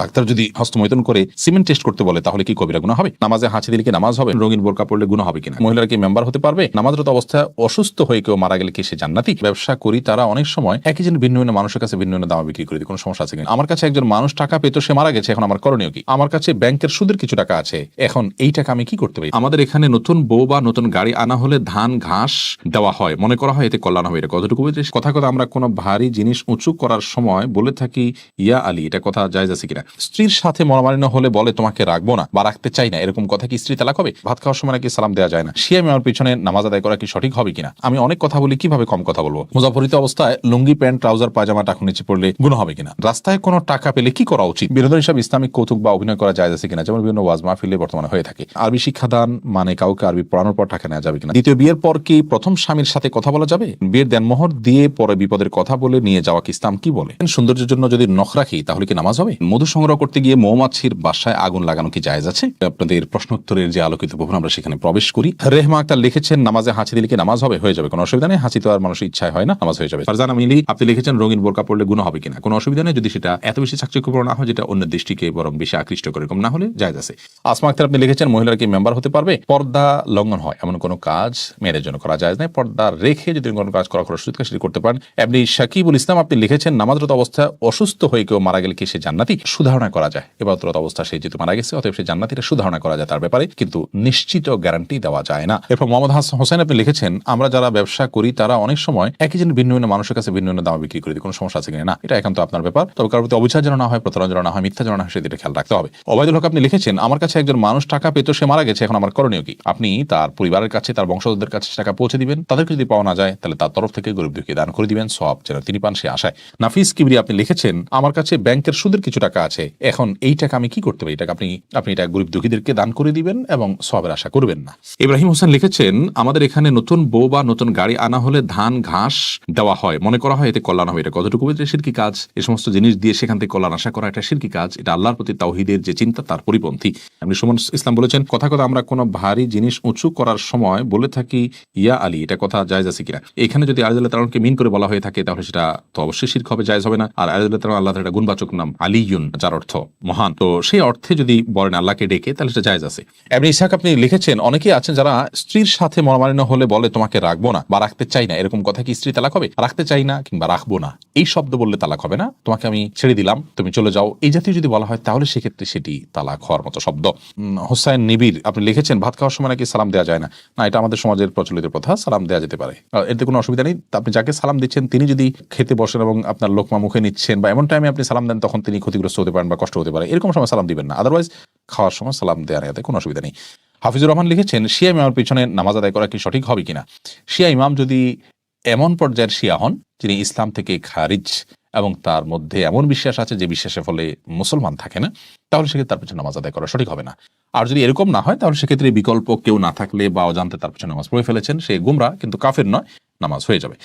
Doctor যদি হস্তমৈতন করে cement test করতে বলে, তাহলে কি কবিরা গুণা হবে? নামাজে হাঁচি দিলে কি নামাজ হবে? রঙিন বোরকা পড়লে গুণা হবে কিনা? মহিলারা কি মেম্বার হতে পারবে? নামাজরত অবস্থায় অসুস্থ হয়ে কেউ মারা গেলে কি সে জান্নাতি? ব্যবসা করি তারা অনেক সময় একই জন ভিন্ন ভিন্ন মানুষের কাছে ভিন্ন ভিন্ন দামে বিক্রি করে দিই। কোনো সমস্যা আছে কিনা? আমার কাছে একজন মানুষ টাকা পেতো, সে মারা গেছে, এখন আমার করণীয় কি? আমার কাছে ব্যাংকের সুদের কিছু টাকা আছে, এখন এই টাকা আমি কি করতে পারি? আমাদের এখানে নতুন বউ বা নতুন গাড়ি আনা হলে ধান, ঘাস দেওয়া হয়। মনে করা হয় এতে কল্যাণ হবে, এটা কতটুকু কথা কথা আমরা কোনো ভারী জিনিস উঁচু করার সময় বলে থাকি, ইয়া আলী, এটা কথা যায় আছে কিনা? স্ত্রীর সাথে মনোমালিন্য হলে বলে, তোমাকে রাখব না বা রাখতে চাই না। এরকম কথা কি স্ত্রী তালাক হবে? ভাত খাওয়ার সময় নাকি সালাম দেওয়া যায় না? শিয়ামি আমার পিছনে নামাজ আদায় করা কি সঠিক হবে কিনা? আমি অনেক কথা বলি, কীভাবে কম কথা বলব? মুজাফরিত অবস্থায় লুঙ্গি, প্যান্ট, ট্রাউজার পাজামা টাকা নিচে পড়লে গুণ হবে কিনা? রাস্তায় কোনো টাকা পেলে কি করা উচিত? বিনোদন হিসাবে ইসলামিক কৌতুক বা অভিনয় করা যায় আছে কিনা? যেমন বিভিন্ন ওয়াজ মাহফিলে বর্তমানে হয়ে থাকে। আরবি শিক্ষাদান মানে কাউকে আরবি পড়ানোর পর টাকা নেওয়া যাবে কিনা? দ্বিতীয় বিয়ের পর কি প্রথম স্বামীর সাথে কথা বলা যাবে? বিয়ের দেনমোহর দিয়ে পরে বিপদের কথা বলে নিয়ে যাওয়া কি ইসলাম কি বলে? সৌন্দর্যের জন্য যদি নখ রাখি, তাহলে কি নামাজ হবে? মধু সংগ্রহ করতে গিয়ে মৌমাছির বাসায় আগুন লাগানো কি জায়েজ আছে? আপনাদের প্রশ্নোত্তরের যে আলোকিত ভবন, আমরা সেখানে প্রবেশ করি। রেহমা আক্তার লিখেছেন, নামাজে হাঁচি দিলে কি নামাজ হবে? হয়ে যাবে, কোনো অসুবিধা নেই। হাঁচি তো আর মানুষের ইচ্ছায় হয় না, নামাজ হয়ে যাবে। ফারজানা মিলি, আপনি লিখেছেন, রঙিন বোরকা পড়লে গুণ হবে কিনা? কোনো অসুবিধা নেই, যদি সেটা এত বেশি চাকচিক্যপূর্ণ না হয়, যেটা অন্যের দৃষ্টিকে বরং বেশি আকৃষ্ট করে, এরকম না হলে জায়েজ আছে। আসমা আক্তার, আপনি লিখেছেন, মহিলারা কি মেম্বার হতে পারবে? পর্দা লঙ্ঘন হয়, এমন কোনো কাজ মেয়েদের জন্য করা যায় না পর্দা রেখে যদি কোনো কাজ করা করার সুযোগ সেটি করতে পারেন। আপনি শাকিবুল ইসলাম, আপনি লিখেছেন, নামাজরত অবস্থায় অসুস্থ হয়ে কেউ মারা গেলে কি সে জান্নাতি? সুধারণা করা যায়। এবারত অবস্থা সে যেহেতু মারা গেছে, অতএব সে জান্নাতিটা সুধারণা করা যায় তার ব্যাপারে, কিন্তু নিশ্চিত গ্যারান্টি দেওয়া যায় না। এরপর মোহাম্মদ হাসান আপনি লিখেছেন, আমরা যারা ব্যবসা করি, তারা অনেক সময় একই জন ভিন্ন ভিন্ন মানুষের কাছে ভিন্ন ভিন্ন দামে বিক্রি করে। দিই কোনো সমস্যা আছে কিনা? না, এটা একান্ত আপনার ব্যাপার। তবে কারোর প্রতি অবিচার যেন হয়, প্রতারণা যেন না হয়, মিথ্যা যেন না হয়, সেদিকে খেয়াল রাখতে হবে। অবায়দুল হক আপনি লিখেছেন, আমার কাছে একজন মানুষ টাকা পেতো, সে মারা গেছে, এখন আমার করণীয় কি? আপনি তার পরিবারের কাছে, তার বংশধরদের কাছে টাকা পৌঁছে দিবেন। তাদেরকে যদি পাওয়া না যায়, তাহলে তার তরফ থেকে গরিব দুঃখী দান করে দিবেন সব যেন তিনি পান সে আশায়। নাফিস কিবরি আপনি লিখেছেন, আমার কাছে ব্যাংকের সুদের কিছু টাকা আছে। এখন এই টাকা আমি কি করতে পারি? এটাকে আপনি আপনি এটা গরিব দুঃখীদেরকে দান করে দিবেন এবং সবের আশা করবেন না। ইব্রাহিম হোসেন লিখেছেন, আমাদের এখানে নতুন বউ বা নতুন গাড়ি আনা হলে ধান, ঘাস দেওয়া হয়। মনে করা হয় এতে কল্যাণ হবে। এটা কতটুকু যে সিরকি কাজ? এ সমস্ত জিনিস দিয়ে সেখান থেকে কল্যাণ আশা করা এটা সিরকি কাজ। এটা আল্লাহর প্রতি তাওহিদের যে চিন্তা, তার পরিপন্থী। আপনি সুমন ইসলাম বলেছেন, কথা কথা আমরা কোনো ভারী জিনিস উঁচু করার সময় বলে থাকি, ইয়া আলী, এটা কথা জায়জ আছে কিনা? এখানে যদি আলিদুল্লাহ তালকে মিন করে বলা হয়ে থাকে, তাহলে সেটা তো অবশ্যই শির্ক হবে, জায়জ হবে না। আর আলিদুল্লাহ তালন আল্লাহ একটা গুণবাচক নাম, আলিয়ুন। যার অর্থ মহান। তো সেই অর্থে যদি বলেন আল্লাহকে ডেকে, তাহলে সেটা জায়জ আছে। এমনি ইসাক আপনি লিখেছেন, অনেকেই আছেন যারা স্ত্রীর সাথে মনোমালিন্য হলে বলে, তোমাকে রাখব না বা রাখতে চাই না। এরকম কথা কি স্ত্রী তালাক হবে? রাখতে চাই না কিংবা রাখব না। এই শব্দ বললে তালাক হবে না। তোমাকে আমি ছেড়ে দিলাম, তুমি চলে যাও। এই জাতীয় যদি বলা হয়, তাহলে সেক্ষেত্রে সেটি তালাক হওয়ার মতো শব্দ। হোসাইন নিবির আপনি লিখেছেন, ভাত খাওয়ার সময় নাকি সালাম দেওয়া যায় না? না, এটা আমাদের সমাজের প্রচলিত প্রথা, সালাম দেওয়া যেতে পারে। এতে কোনো অসুবিধা নেই। আপনি যাকে সালাম দিচ্ছেন, তিনি যদি খেতে বসেন এবং আপনার লোকমা মুখে নিচ্ছেন বা এমন টাইমে আপনি সালাম দেন, তখন তিনি ক্ষতিগ্রস্ত হতে পারেন বা কষ্ট হতে পারে, এরকম সময় সালাম দিবেন না। আদারওয়াইজ খাওয়ার সময় সালাম দেওয়া নেওয়াতে কোনো অসুবিধা নেই। হাফিজুর রহমান লিখেছেন, শিয়া ইমামের পিছনে নামাজ আদায় করা কি সঠিক হবে কিনা? শিয়া ইমাম যদি এমন পর্যায়ের শিয়া হন, যিনি ইসলাম থেকে খারিজ এবং তার মধ্যে এমন বিশ্বাস আছে যে বিশ্বাসের ফলে মুসলমান থাকে না, তাহলে সেক্ষেত্রে তার পিছনে নামাজ আদায় করা সঠিক হবে না। আর যদি এরকম না হয়, তাহলে সেক্ষেত্রে বিকল্প কেউ না থাকলে বা অজান্তে তার পিছনে নামাজ পড়ে ফেলেছেন। সে গুমরা, কিন্তু কাফের নয়। নামাজ হয়ে যাবে।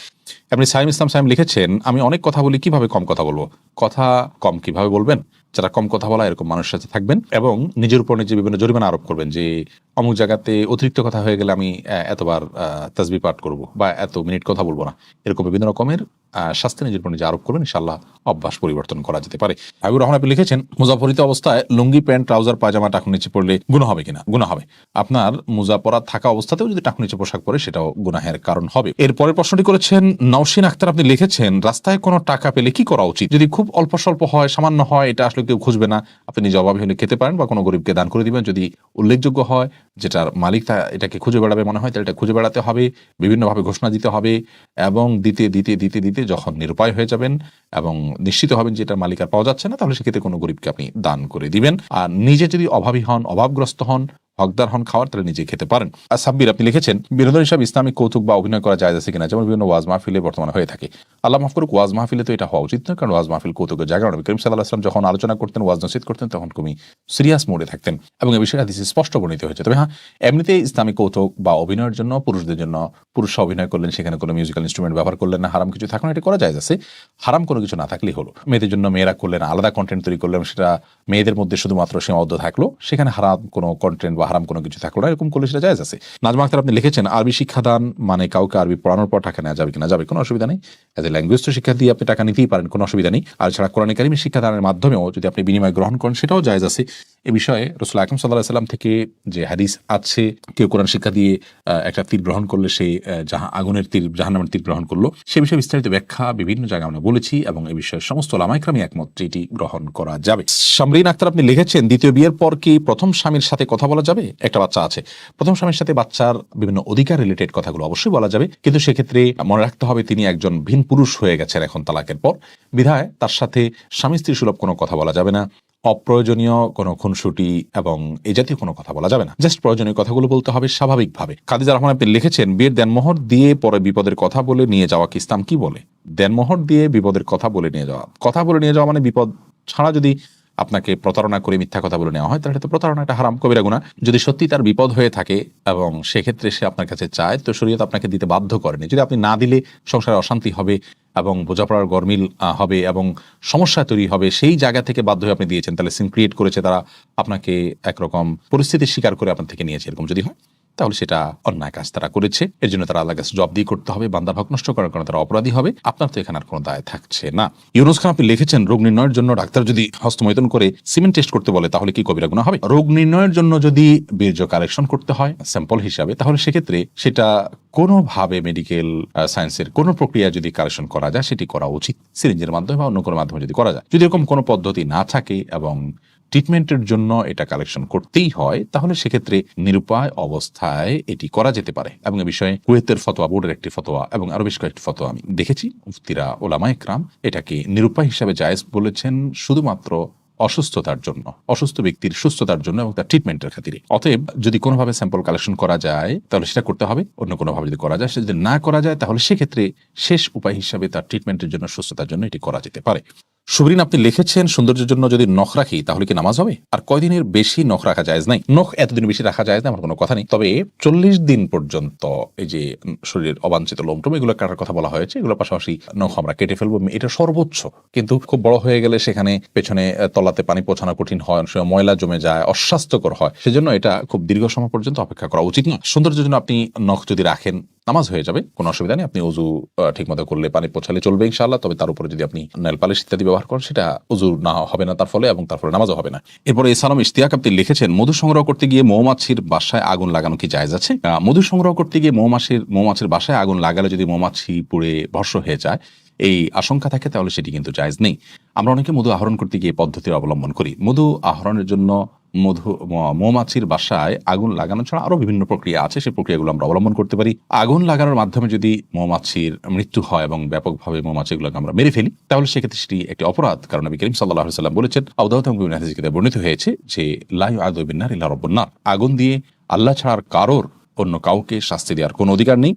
আপনি সাইম ইসলাম সাইম লিখেছেন, আমি অনেক কথা বলি, কীভাবে কম কথা বলব? কথা কম কীভাবে বলবেন? যারা কম কথা বলা, এরকম মানুষের সাথে থাকবেন এবং নিজের উপর নিজে বিভিন্ন জরিমানা আরোপ করবেন যে, অমুক জায়গাতে অতিরিক্ত কথা হয়ে গেলে আমি এতবার তাজবি পাঠ করব বা এত মিনিট কথা বলব না। এরকম বিভিন্ন রকমের শাস্তি নিজের উপর নিজে আরোপ করবেন ইনশাল্লাহ অভ্যাস পরিবর্তন করা যেতে পারে। হাবিবুর রহমান আপনি লিখেছেন মুজাফরিত অবস্থায় লুঙ্গি, প্যান্ট, ট্রাউজার পাজামা টাকুন নিচে পড়লে গুণ হবে কিনা? গুণ হবে। আপনার মুজা পরা থাকা অবস্থাতেও যদি টাকুন নিচে পোশাক পরে, সেটাও গুনাহের কারণ হবে। এর পরের প্রশ্নটি করেছেন, নওশিন আক্তার আপনি লিখেছেন, রাস্তায় কোনো টাকা পেলে কি করা উচিত? যদি খুব অল্প স্বল্প হয়, সামান্য হয়, এটা আসলে কেউ খুঁজবে না। আপনি নিজে অভাবী হলে খেতে পারেন বা কোনো গরিবকে দান করে দিবেন। যদি উল্লেখযোগ্য হয় যেটার মালিক তা এটাকে খুঁজে বেড়াবে মনে হয়, তাহলে এটা খুঁজে বেড়াতে হবে, বিভিন্নভাবে ঘোষণা দিতে হবে এবং দিতে দিতে দিতে দিতে যখন নিরুপায় হয়ে যাবেন এবং নিশ্চিত হবেন যে এটার মালিক আর পাওয়া যাচ্ছে না, তাহলে সেক্ষেত্রে কোনো গরিবকে আপনি দান করে দিবেন। আর নিজে যদি অভাবী হন, অভাবগ্রস্ত হন হকদার হন খাওয়ার, তাহলে নিজে খেতে পারেন। আর সাব্বির, আপনি লিখেছেন, বিনোদন হিসাবে ইসলামিক কৌতুক বা অভিনয় করা যায় আছে। কিনা যেমন বিভিন্ন ওয়াজ মাহফিলে বর্তমানে হয়ে থাকে। আল্লাহ করুক, ওয়াজ মাহফিলে তো এটা হওয়া উচিত নয়, কারণ ওয়াজ মাহফিল কৌতুকের জায়গা। নবী করিম সাল্লাহ আসলাম যখন আলোচনা করতেন, ওয়াজ নসিদ করতেন, তখন খুবই সিরিয়াস মোডে থাকতেন। এবং এই বিষয়ে হাদিসে স্পষ্ট বর্ণিত হয়েছে। তবে হ্যাঁ এমনিতে ইসলামিক কৌতুক বা অভিনয়ের জন্য, পুরুষদের জন্য, পুরুষরা অভিনয় করলেন, সেখানে কোনো মিউজিক্যাল ইনস্ট্রুমেন্ট ব্যবহার করলেন না, হারাম কিছু থাকুন এটা করা যায় আছে। হারাম কোনো কিছু না থাকলেই হলো। মেয়েদের জন্য মেয়েরা করলেন, আলাদা কন্টেন্ট তৈরি করলেন, সেটা মেয়েদের মধ্যে শুধুমাত্র সীমাবদ্ধ থাকল, সেখানে হারাম কোনো কন্টেন্ট বা হারাম কোনো কিছু থাকল না, এরকম করলে সেটা জায়জ আছে। নাজমা আক্তার, আপনি লিখেছেন, আরবি শিক্ষাদান মানে কাউকে আরবি পড়ানোর পর টাকা নেওয়া যাবে কিনা? যাবে, কোনো অসুবিধা নেই। এজ এ ল্যাঙ্গুয়েজ তো শিক্ষা দিয়ে আপনি টাকা নিতেই পারেন, কোনো অসুবিধা নেই। আর ছাড়া কোরআন কারিমের শিক্ষাদানের মাধ্যমেও যদি আপনি বিনিময় গ্রহণ করেন, সেটাও জায়জ আছে। এ বিষয়ে রসুল আকরম সাল্লাহ সাল্লাম থেকে যে হাদিস আছে, কেউ কোরআন শিক্ষা দিয়ে একটা তীর গ্রহণ করলে সে জাহা আগুনের তীর, জাহান্নামের তীর গ্রহণ করল। সে বিষয়ে বিস্তারিত ব্যাখ্যা বিভিন্ন জায়গায় আমরা বলেছি এবং এ বিষয়ে সমস্ত লামাইক্রামী একমত এটি গ্রহণ করা যাবে। সামরিন আক্তার আপনি লিখেছেন, দ্বিতীয় বিয়ের পর কি প্রথম স্বামীর সাথে কথা বলা যাবে? একটা বাচ্চা আছে। প্রথম স্বামীর সাথে বাচ্চার বিভিন্ন অধিকার রিলেটেড কথাগুলো অবশ্যই বলা যাবে। কিন্তু সেক্ষেত্রে মনে রাখতে হবে তিনি একজন ভিন পুরুষ হয়ে গেছেন এখন তালাকের পর। বিধায় তার সাথে স্বামী স্ত্রী সুলভ কোনো কথা বলা যাবে না। অপ্রয়োজনীয় কোনো খুনসুটি এবং এই জাতীয় কোনো কথা বলা যাবে না। জাস্ট প্রয়োজনীয় কথাগুলো বলতে হবে স্বাভাবিকভাবে। কাদিজা রহমান আপনি লিখেছেন, বিয়ের দেনমোহর দিয়ে পরে বিপদের কথা বলে নিয়ে যাওয়া কি ইসলাম? কি বলে? দেনমোহর দিয়ে বিপদের কথা বলে নিয়ে যাওয়া। কথা বলে নিয়ে যাওয়া মানে বিপদ ছাড়া যদি আপনাকে প্রতারণা করে মিথ্যা কথা বলে নেওয়া হয়, তাহলে তো প্রতারণা একটা হারাম কবিরা গুণা যদি সত্যি তার বিপদ হয়ে থাকে এবং সেক্ষেত্রে সে আপনার কাছে চায়, তো শরীয়ত আপনাকে দিতে বাধ্য করেনি যদি আপনি না দিলে সংসারে অশান্তি হবে এবং বোঝাপড়ার গরমিল হবে এবং সমস্যা তৈরি হবে, সেই জায়গা থেকে বাধ্য হয়ে আপনি দিয়েছেন। তাহলে সিম ক্রিয়েট করেছে তারা আপনাকে একরকম পরিস্থিতির শিকার করে আপনার থেকে নিয়েছে, এরকম যদি হয়। তাহলে সেটা অন্যায় কাজ তারা করেছে। এর জন্য তারা আল্লাহ জব দিয়ে করতে হবে বান্দার হক নষ্ট করার কারণে তারা অপরাধী হবে। আপনার তো এখানে আর কোনো দায় থাকছে না। ইউনুস খান আপনি লিখেছেন, রোগ নির্ণয়ের জন্য ডাক্তার যদি হস্তমৈতন করে সিমেন্ট টেস্ট করতে বলে, তাহলে কি কবিরা গুণা হবে? রোগ নির্ণয়ের জন্য যদি বীর্য কালেকশন করতে হয়, স্যাম্পল হিসাবে, তাহলে সেক্ষেত্রে সেটা কোনোভাবে মেডিকেল সায়েন্সের কোনো প্রক্রিয়া যদি কালেকশন করা যায়, সেটি করা উচিত। সিরিঞ্জের মাধ্যমে বা অন্য কোনো মাধ্যমে যদি করা যায়। যদি এরকম কোনো পদ্ধতি না থাকে এবং ট্রিটমেন্টের জন্য এটা কালেকশন করতেই হয়, তাহলে সেক্ষেত্রে নিরুপায় অবস্থায় এটি করা যেতে পারে। এবং এ বিষয়ে কুয়েতের ফতোয়া, বোর্ডের একটি ফতোয়া এবং আরও বেশ কয়েকটি ফতোয়া আমি দেখেছি। মুফতিরা ওলামা একরাম এটাকে নিরুপায় হিসাবে জায়েজ বলেছেন শুধুমাত্র অসুস্থতার জন্য, অসুস্থ ব্যক্তির সুস্থতার জন্য এবং তার ট্রিটমেন্টের খাতিরে। অতএব যদি কোনোভাবে স্যাম্পল কালেকশন করা যায়, তাহলে সেটা করতে হবে। অন্য কোনোভাবে যদি করা যায় সে যদি না করা যায়, তাহলে সেক্ষেত্রে শেষ উপায় হিসাবে তার ট্রিটমেন্টের জন্য, সুস্থতার জন্য এটি করা যেতে পারে। সুবরিন, আপনি লিখেছেন, সৌন্দর্যের জন্য যদি নখ রাখি, তাহলে কি নামাজ হবে? আর কয়দিনের বেশি নখ রাখা যায় নাই? নখ এতদিন বেশি রাখা যায় না আমার কোনো কথা নেই। তবে চল্লিশ দিন পর্যন্ত এই যে শরীরের অবাঞ্ছিত লোমটোম, এগুলো কাটার কথা বলা হয়েছে? এগুলোর পাশাপাশি নখ আমরা কেটে ফেলব, এটা সর্বোচ্চ। কিন্তু খুব বড় হয়ে গেলে সেখানে পেছনে তলাতে পানি পৌঁছানো কঠিন হয়, অনেক সময় ময়লা জমে যায়, অস্বাস্থ্যকর হয়। সেজন্য এটা খুব দীর্ঘ সময় পর্যন্ত অপেক্ষা করা উচিত না। সৌন্দর্যের জন্য আপনি নখ যদি রাখেন নামাজ হয়ে যাবে, কোনো অসুবিধা নেই। আপনি উজু ঠিক মতো করলে পানি পৌঁছালে চলবে ইনশাআল্লাহ। তবে তার উপরে যদি আপনি নেল পালিশ ইত্যাদি ব্যবহার করেন, সেটা উজু না হবে না তার ফলে, এবং তার ফলে নামাজও হবে না। এরপরে ইসলাম ইশতিয়াক আপনি লিখেছেন, মধু সংগ্রহ করতে গিয়ে মৌমাছির বাসায় আগুন লাগানো কি জায়েজ আছে? মধু সংগ্রহ করতে গিয়ে মৌমাছির মৌমাছির বাসায় আগুন লাগালে যদি মৌমাছি পুড়ে ভর্ষ হয়ে যায়, এই আশঙ্কা থাকে, তাহলে সেটি কিন্তু জায়েজ নেই। আমরা অনেকে মধু আহরণ করতে গিয়ে পদ্ধতির অবলম্বন করি। মধু আহরণের জন্য মধু মৌমাছির বাসায় আগুন লাগানো ছাড়া আরও বিভিন্ন প্রক্রিয়া আছে। সেই প্রক্রিয়াগুলো আমরা অবলম্বন করতে পারি। আগুন লাগানোর মাধ্যমে যদি মৌমাছির মৃত্যু হয় এবং ব্যাপকভাবে মৌমাছিগুলোকে আমরা মেরে ফেলি, তাহলে সেক্ষেত্রে সেটি একটি অপরাধ। কারণ নবী করিম সাল্লাহ সাল্লাম বলেছেন এবং বর্ণিত হয়েছে যে লাই আদবিনার ইল্লা রব্বুন্নার আগুন দিয়ে আল্লাহ ছাড়ার কারোর অন্য কাউকে শাস্তি দেওয়ার কোনো অধিকার নেই।